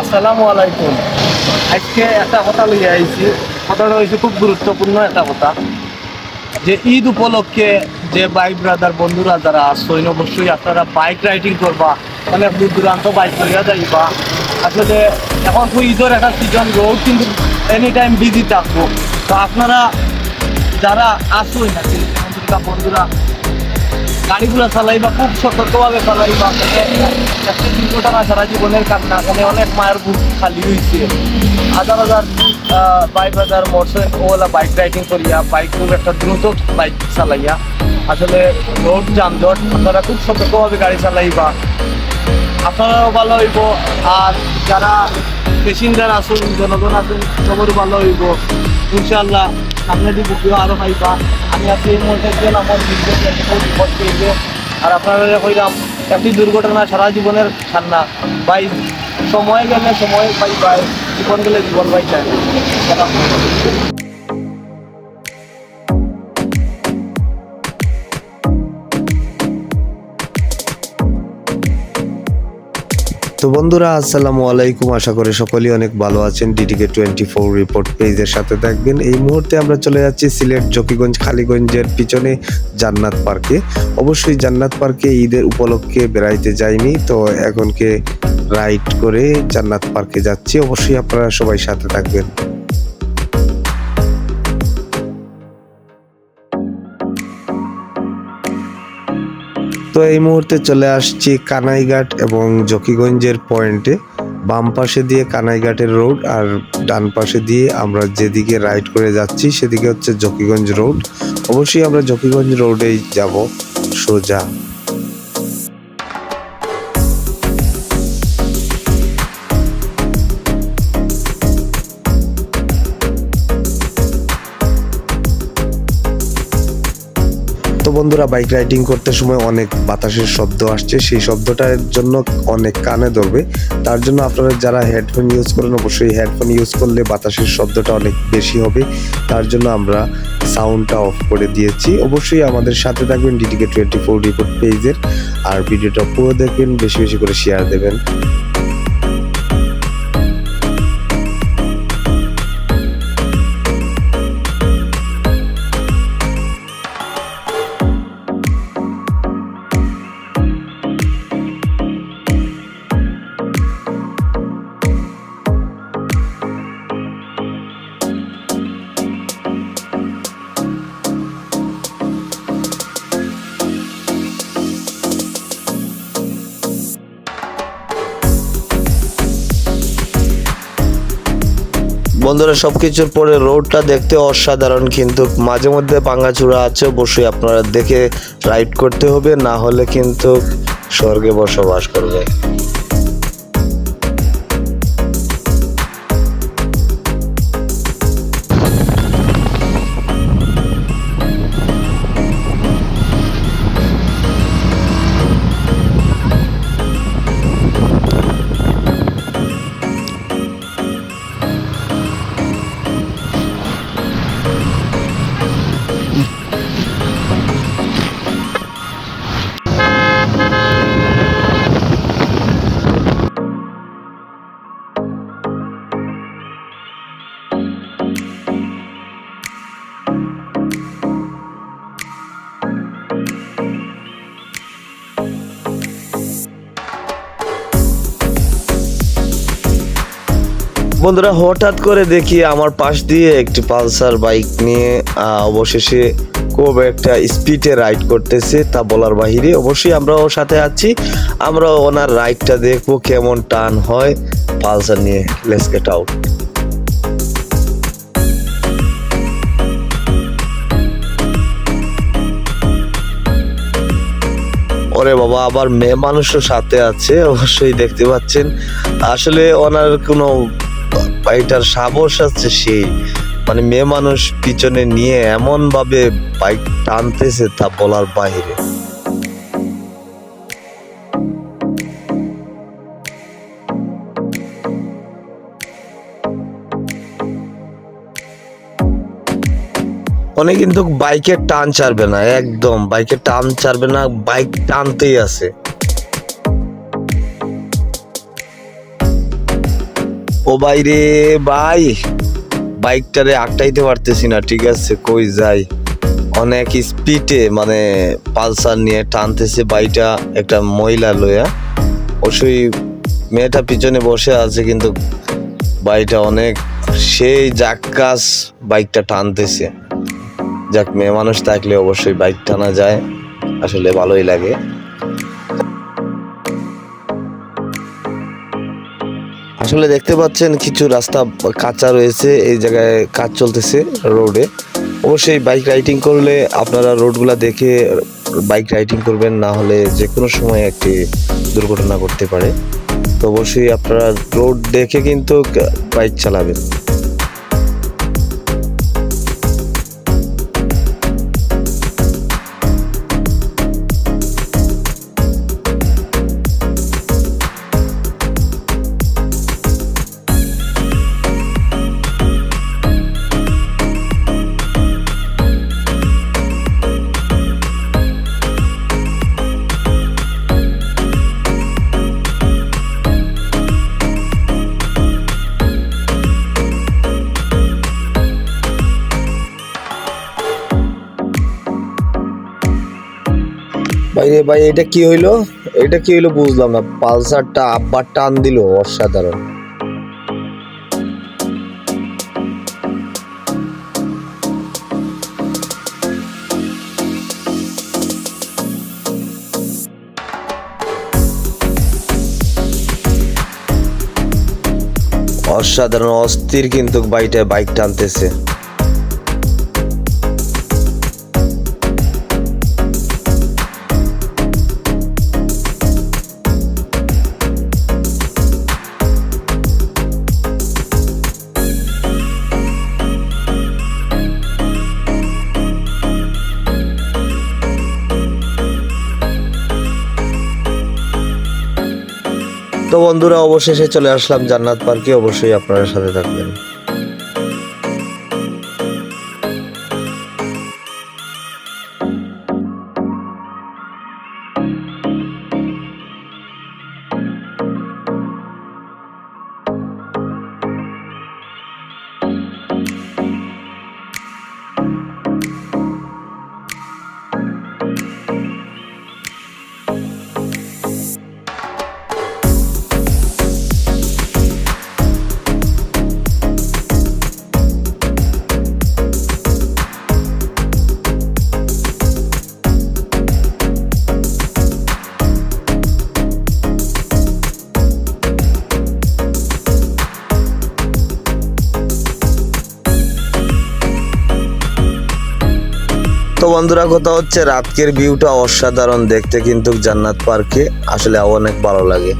আসসালামু আলাইকুম। আজকে একটা কথা লইয়া আইছি। কথাটা হয়েছে খুব গুরুত্বপূর্ণ একটা কথা। যে ঈদ উপলক্ষে যে বাইক ব্রাদার, বন্ধুরা যারা আসছেন অবশ্যই আপনারা বাইক রাইডিং করবা। অনেক দূর দূরান্ত বাইক করিয়া যাইবা। আসলে এখন তো ঈদের একটা সিজন রোড কিন্তু এনি টাইম বিজি থাকব। তো আপনারা যারা আসুন বন্ধুরা গাড়িগুলো চালাইবা, খুব সতর্কভাবে চালাইবা। দুর্ঘটনা সারা জীবনের কান্না, এখানে অনেক মায়ের বুক খালি হয়েছে হাজার হাজার বাইক হাজার মোটরসাইকেল বাইক রাইডিং করিয়া বাইক একটা দ্রুত বাইক চালাইয়া, আসলে রোড যানজট, আপনারা খুব সতর্কভাবে গাড়ি চালাইবা। আপনারাও ভালো হইব, আর যারা পেসেঞ্জার আসুন জনগণ আসুন সবারও ভালো হইব। ইনশাল্লাহ সামনে দিয়ে ভিডিও আরও পাইবা আমি আজকে এই মুহূর্তে একজন আমার বিপদ পেয়েছে, আর আপনারা কইলাম একটি দুর্ঘটনা সারা জীবনের ঠান্ডা বাই সময় গেলে সময় পাই পাই জীবন গেলে জীবন পাই চায় তো বন্ধুরা, আসসালামু আলাইকুম। আশা করি সকলেই অনেক ভালো আছেন। ডিডিকে টোয়েন্টি ফোর রিপোর্ট পেজের সাথে থাকবেন। এই মুহূর্তে আমরা চলে যাচ্ছি সিলেট জকিগঞ্জ খালিগঞ্জের পিছনে জান্নাত পার্কে। অবশ্যই জান্নাত পার্কে ঈদের উপলক্ষে বেড়াইতে যাইনি, তো এখনকে রাইড করে জান্নাত পার্কে যাচ্ছি। অবশ্যই আপনারা সবাই সাথে থাকবেন। তো এই মুহূর্তে চলে আসছি কানাইঘাট এবং জকিগঞ্জের পয়েন্টে বাম পাশে দিয়ে কানাইঘাটের রোড আর ডান পাশে দিয়ে আমরা যেদিকে রাইড করে যাচ্ছি, সেদিকে হচ্ছে জকিগঞ্জ রোড অবশ্যই আমরা জকিগঞ্জ রোডেই যাব সোজা। তো বন্ধুরা বাইক রাইডিং করতে সময় অনেক বাতাসের শব্দ আসছে। সেই শব্দটার জন্য অনেক কানে ধরবে। তার জন্য আপনারা যারা হেডফোন ইউজ করেন, অবশ্যই হেডফোন ইউজ করলে বাতাসের শব্দটা অনেক বেশি হবে। তার জন্য আমরা সাউন্ডটা অফ করে দিয়েছি। অবশ্যই আমাদের সাথে থাকবেন ডিটিকে টোয়েন্টি ফোর রিপোর্ট পেজের আর ভিডিওটা পুরো দেখবেন, বেশি বেশি করে শেয়ার দেবেন। বন্ধুরা সব কিছুর পরে রোডটা দেখতে অসাধারণ, কিন্তু মাঝে মধ্যে ভাঙাচুরা আছে, অবশ্যই আপনারা দেখে রাইড করতে হবে, না হলে কিন্তু স্বর্গে বসবাস করবে। বন্ধুরা, হঠাৎ করে দেখি আমার পাশ দিয়ে একটি পালসার বাইক নিয়ে অবশেষে খুব একটা স্পিডে রাইড করতেছে তা বলার বাহিরে। অবশ্যই আমরা ওর সাথে আছি। আমরা ওনার রাইডটা দেখব কেমন টান হয় পালসার নিয়ে। লেটস গেট আউট ওরে বাবা, আবার মেয়ে মানুষও সাথে আছে, অবশ্যই দেখতে পাচ্ছেন। আসলে ওনার কোনো এটার সাহস আছে সেই। মানে মেয়ে মানুষ পিছনে নিয়ে এমন ভাবে বাইক টানতেছে তা বলার বাইরে। অনেক কিন্তু বাইকের টান ছাড়বে না, একদম। বাইকের টান ছাড়বে না বাইক টানতেই আছে। ও বাইরে ভাই বাইকটারে আটটাইতে পারতেছি না, ঠিক আছে, কই যাই। অনেক স্পিডে মানে পালসার নিয়ে টানতেছে বাইকটা একটা মহিলা লইয়া। অবশ্যই মেয়েটা পিছনে বসে আছে, কিন্তু বাইকটা অনেক, সেই জাক্কাস বাইকটা টানতেছে। যাক, মেয়ে মানুষ থাকলে অবশ্যই বাইক টানা যায়, আসলে ভালোই লাগে। আসলে দেখতে পাচ্ছেন কিছু রাস্তা, কাঁচা রয়েছে, এই জায়গায় কাজ চলতেছে রোডে। অবশ্যই বাইক রাইডিং করলে আপনারা রোডগুলা দেখে বাইক রাইডিং করবেন, না হলে যে কোনো সময় একটি দুর্ঘটনা করতে পারে। তো অবশ্যই আপনারা রোড দেখে কিন্তু বাইক চালাবেন। বাইরে ভাই, এটা কি হইল? এটা কি হইল বুঝলাম না। পালসারটা আব্বার টান দিল, অসাধারণ। অসাধারণ, অস্থির কিন্তু বাইটা বাইক টানতেছে। তো বন্ধুরা অবশেষে চলে আসলাম জান্নাত পার্কে। অবশ্যই আপনারা সাথে থাকবেন। বন্ধুরা কথা হচ্ছে রাতকের ভিউটা অসাধারণ। দেখতে কিন্তু জান্নাত পার্কে আসলে অনেক ভালো লাগে।